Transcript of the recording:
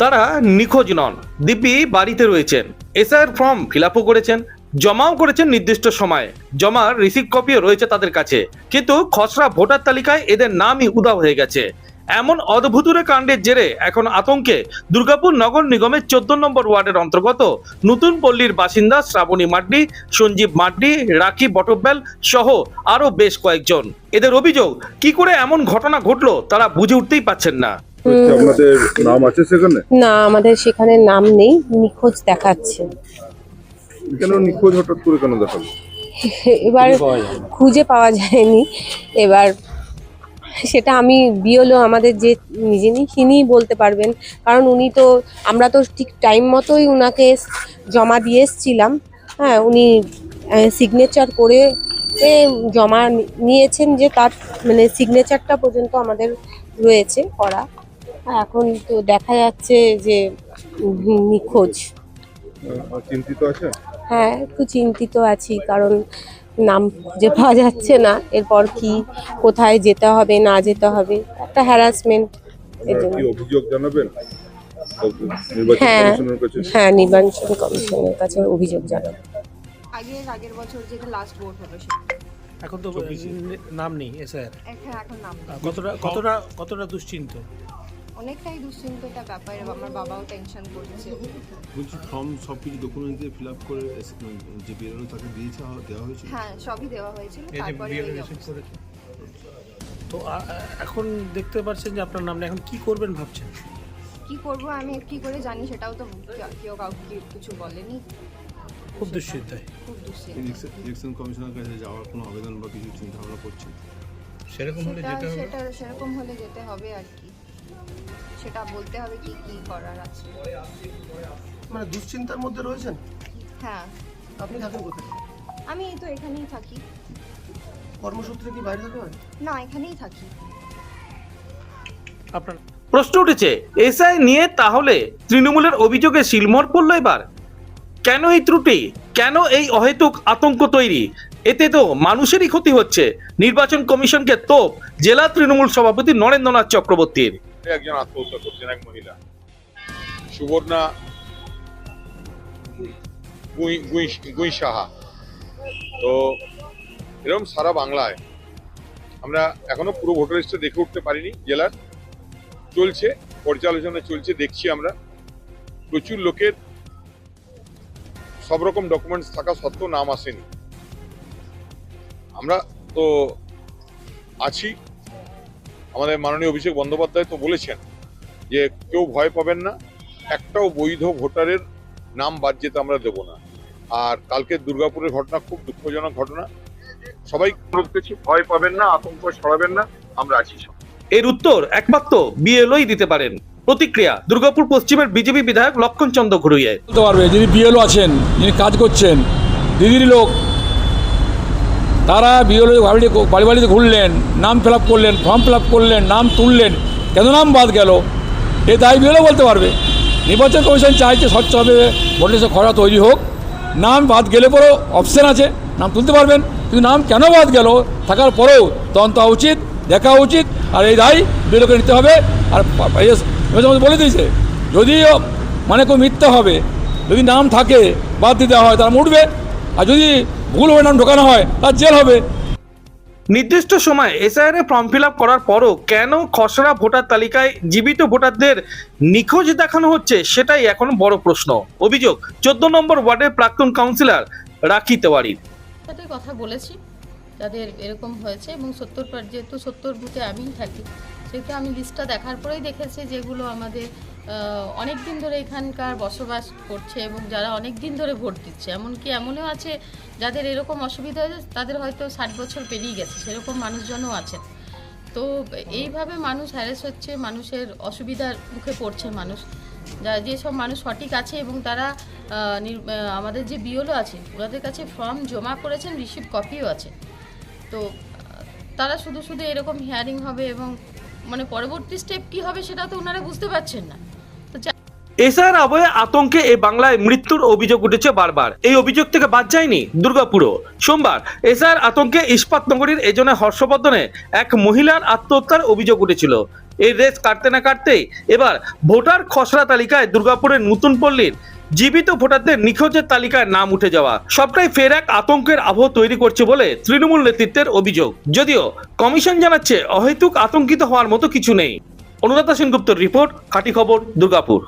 তারা নিখোঁজ নন। দিব্যি বাড়িতে রয়েছেন। এসআইয়ের ফর্ম ফিল করেছেন, জমাও করেছেন নির্দিষ্ট সময়ে। জমার রিসিভ কপিও রয়েছে তাদের কাছে, কিন্তু খসড়া ভোটার তালিকায় এদের নামই উদাও হয়ে গেছে। এমন অদ্ভুতুরে কাণ্ডের জেরে এখন আতঙ্কে দুর্গাপুর নগর নিগমের চোদ্দ নম্বর ওয়ার্ডের অন্তর্গত নতুন পল্লীর বাসিন্দা শ্রাবণী মাড্ডি, সঞ্জীব মাড্ডি, রাখি বটব্যাল সহ আরও বেশ কয়েকজন। এদের অভিযোগ, কি করে এমন ঘটনা ঘটলো তারা বুঝে উঠতেই পাচ্ছেন না। আপনাদের নাম আছে সেখানে? না আমাদের সেখানে নাম নেই নিখোঁজ দেখাচ্ছে। কেন নিখোঁজ হঠাৎ করে কেন দেখাল? এবার খুঁজে পাওয়া যায়নি। এবার সেটা আমি বিয়লো আমাদের যে যিনি তিনিই বলতে পারবেন। কারণ উনি তো আমরা তো ঠিক টাইম মতোই উনাকে জমা দিয়ে এসছিলাম। হ্যাঁ উনি সিগনেচার করে এ, জমা নিয়েছেন যে তার মানে সিগনেচারটা পর্যন্ত আমাদের রয়েছে করা। এখন তো দেখা যাচ্ছে যে নিখোঁজ। চিন্তিত আছে? হ্যাঁ একটু চিন্তিত আছি কারণ নাম খুঁজে পাওয়া যাচ্ছে না এরপর কি কোথায় যেতে হবে না যেতে হবে একটা হ্যারাসমেন্ট অভিযোগ জানাবেন? হ্যাঁ হ্যাঁ নির্বাচন কমিশনের কাছে অভিযোগ জানাব। আগের আগের বছর যেটা লাস্ট ভোট হলো এখন তো নাম নেই এসআইআর এখন এখন নাম কতটা কতটা কতটা দুশ্চিন্ত? অনেকটাই দুশ্চিন্ততা ব্যাপার আমার বাবাও টেনশন করছে। বলছি ফর্ম সব কিছু ডকুমেন্ট দিয়ে ফিল আপ করে এস- যে বেরোলো তাকে দিয়েছে দেওয়া হয়েছিল? হ্যাঁ সবই দেওয়া হয়েছিল তারপরে তো এখন দেখতে পাচ্ছেন যে আপনার নাম নেই এখন কি করবেন ভাবছেন? কি করব আমি কি করে জানি সেটাও তো কেউ কাউকে কিছু বলেনি। খুব দুশ্চিন্তায়। খুব দুশ্চিন্ত ইলেকশন ইলেকশন কমিশনের কাছে যাওয়ার কোনো আবেদন বা কিছু চিন্তা ভাবনা করছেন? সেরকম হলে সেটা যেতে হবে। সেটা সেরকম হলে যেতে হবে আর কি। সেটা বলতে হবে কি কি করার আছে। মানে দুশ্চিন্তার মধ্যে রয়েছেন? হ্যাঁ। আপনি থাকেন কোথায়? আমি এই তো এখানেই থাকি। কর্মসূত্রে কি বাইরে হয়? না এখানেই থাকি। আপনার প্রশ্ন উঠেছে এসআই নিয়ে তাহলে তৃণমূলের অভিযোগে শিলমোহর পড়ল এবার? কেন এই ত্রুটি? কেন এই অহেতুক আতঙ্ক তৈরি? এতে তো মানুষেরই ক্ষতি হচ্ছে। নির্বাচন কমিশনকে তোপ জেলা তৃণমূল সভাপতি নরেন্দ্রনাথ চক্রবর্তীর। একজন আত্মহত্যা করছেন এক মহিলা। সুবর্ণা গুই- সাহা। তো এরকম সারা বাংলায় আমরা এখনও পুরো ভোটার লিস্টে দেখে উঠতে পারিনি জেলার। চলছে, পর্যালোচনা চলছে, দেখছি আমরা। প্রচুর লোকের সব রকম ডকুমেন্টস থাকা সত্ত্বেও নাম আসেনি। আমরা তো আছি। আমাদের মাননীয় অভিষেক বন্দ্যোপাধ্যায় তো বলেছেন যে কেউ ভয় পাবেন না একটাও বৈধ ভোটারের নাম বাদ যেতে আমরা দেব না। আর কালকে দুর্গাপুরের ঘটনা খুব দুঃখজনক ঘটনা। সবাই অনুরোধ করছি ভয় পাবেন না আতঙ্ক ছড়াবেন না আমরা আছি সব। এর উত্তর একমাত্র বিএলওই দিতে পারেন। প্রতিক্রিয়া দুর্গাপুর পশ্চিমের বিজেপি বিধায়ক লক্ষণ চন্দ্র ঘুরুইয়ে বলতে পারবে যিনি বিএলও আছেন যিনি কাজ করছেন দিদির লোক তারা বিএলও বাড়ি বাড়ি বাড়িতে ঘুরলেন, নাম ফিল করলেন, ফর্ম ফিল করলেন, নাম তুললেন, কেন নাম বাদ গেল? এ দায় বিএলও বলতে পারবে। নির্বাচন কমিশন চাইছে স্বচ্ছভাবে ভোটের খরা তৈরি হোক। নাম বাদ গেলে পরেও অপশন আছে, নাম তুলতে পারবেন। কিন্তু নাম কেন বাদ গেল, থাকার পরেও তদন্ত উচিত, দেখা উচিত, আর এই দায় বিএলওকে নিতে হবে। আর বলে দিয়েছে, যদিও মানে কেউ মিথ্যা হবে, যদি নাম থাকে বাদ দিতে হয়, তারা উঠবে আর যদি ভুল হয়ে নাম ঢোকানো হয় তার জেল হবে। নির্দিষ্ট সময় এসআইআর ফর্ম ফিল আপ করার পরও কেন খসড়া ভোটার তালিকায় জীবিত ভোটারদের নিখোঁজ দেখানো হচ্ছে সেটাই এখন বড় প্রশ্ন। অভিযোগ চোদ্দ নম্বর ওয়ার্ডের প্রাক্তন কাউন্সিলর রাখি তেওয়ারির সাথে কথা বলেছি যাদের এরকম হয়েছে এবং সত্তর পার যেহেতু সত্তর বুথে আমিই থাকি সেহেতু আমি লিস্টটা দেখার পরেই দেখেছি যেগুলো আমাদের অনেক দিন ধরে এখানকার বসবাস করছে এবং যারা অনেক দিন ধরে ভোট দিচ্ছে, এমনকি এমনও আছে যাদের এরকম অসুবিধা হয়েছে, তাদের হয়তো ষাট বছর পেরিয়ে গেছে, সেরকম মানুষজনও আছেন। তো এইভাবে মানুষ হ্যারেস হচ্ছে, মানুষের অসুবিধার মুখে পড়ছে মানুষ। যা যেসব মানুষ সঠিক আছে এবং তারা আমাদের যে বিওলো আছে, ওনাদের কাছে ফর্ম জমা করেছেন রিসিভ কপিও আছে। তো, তারা শুধু শুধু এরকম হিয়ারিং হবে এবং মানে পরবর্তী স্টেপ কি হবে সেটা তো ওনারা বুঝতে পারছেন না। এসআইআর আবহে আতঙ্কে এই বাংলায় মৃত্যুর অভিযোগ উঠেছে বারবার। এই অভিযোগ থেকে বাদ যায়নি দুর্গাপুরও। সোমবার এসআর আতঙ্কে ইস্পাত নগরীর এজনে হর্ষবর্ধনে এক মহিলার আত্মহত্যার অভিযোগ উঠেছিল। এই রেস কাটতে না কাটতেই এবার ভোটার খসড়া তালিকায় দুর্গাপুরের নতুন পল্লীর জীবিত ভোটারদের নিখোঁজের তালিকায় নাম উঠে যাওয়া। সবটাই ফের এক আতঙ্কের আবহ তৈরি করছে বলে তৃণমূল নেতৃত্বের অভিযোগ। যদিও কমিশন জানাচ্ছে, অহেতুক আতঙ্কিত হওয়ার মতো কিছু নেই। অনুরাধা সেনগুপ্তর রিপোর্ট, খাঁটি খবর, দুর্গাপুর।